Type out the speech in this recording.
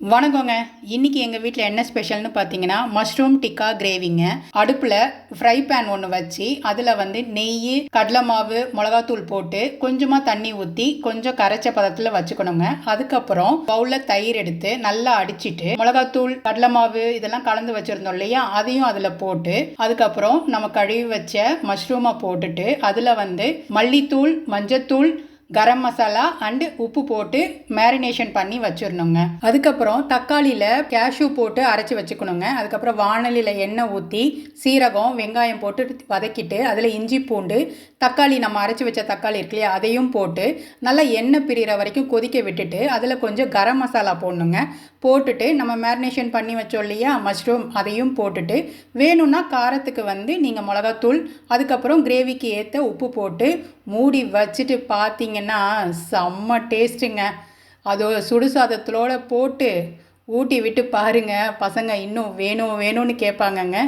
வணக்கங்க. இன்னைக்கு எங்கள் வீட்டில் என்ன ஸ்பெஷல்னு பார்த்தீங்கன்னா மஷ்ரூம் டிக்கா கிரேவிங்க அடுப்பில் ஃப்ரை பேன் ஒன்று வச்சு அதில் வந்து நெய் கடலை மாவு மிளகாத்தூள் போட்டு கொஞ்சமாக தண்ணி ஊற்றி கொஞ்சம் கரைச்ச பதத்தில் வச்சுக்கணுங்க. அதுக்கப்புறம் பவுலில் தயிர் எடுத்து நல்லா அடிச்சிட்டு மிளகாத்தூள் கடலை மாவு இதெல்லாம் கலந்து வச்சுருந்தோம் இல்லையா? அதையும் அதில் போட்டு அதுக்கப்புறம் நம்ம கழுவி வச்ச மஷ்ரூமை போட்டுட்டு அதில் வந்து மல்லித்தூள் மஞ்சத்தூள் கரம் மசாலா அண்டு உப்பு போட்டு மேரினேஷன் பண்ணி வச்சிடணுங்க அதுக்கப்புறம் தக்காளியில் கேஷ்யூ போட்டு அரைச்சி வச்சுக்கணுங்க. அதுக்கப்புறம் வானலியில் எண்ணெய் ஊற்றி சீரகம் வெங்காயம் போட்டு வதக்கிட்டு அதில் இஞ்சி பூண்டு தக்காளி நம்ம அரைச்சி வச்ச தக்காளி இருக்கு இல்லையா அதையும் போட்டு நல்லா எண்ணெய் பிரிகிற வரைக்கும் கொதிக்க விட்டுட்டு அதில் கொஞ்சம் கரம் மசாலா போடணுங்க. போட்டுட்டு நம்ம மேரினேஷன் பண்ணி வச்சோம் இல்லையா மஷ்ரூம் அதையும் போட்டுட்டு வேணும்னா காரத்துக்கு வந்து நீங்கள் மிளகாத்தூள் அதுக்கப்புறம் கிரேவிக்கு ஏற்ற உப்பு போட்டு மூடி வச்சுட்டு பார்த்தீங்கன்னா செம்ம டேஸ்ட்டுங்க. அதோ சுடுசாதத்தோடு போட்டு ஊட்டி விட்டு பாருங்க பசங்க இன்னும் வேணும் வேணும்னு கேட்பாங்கங்க.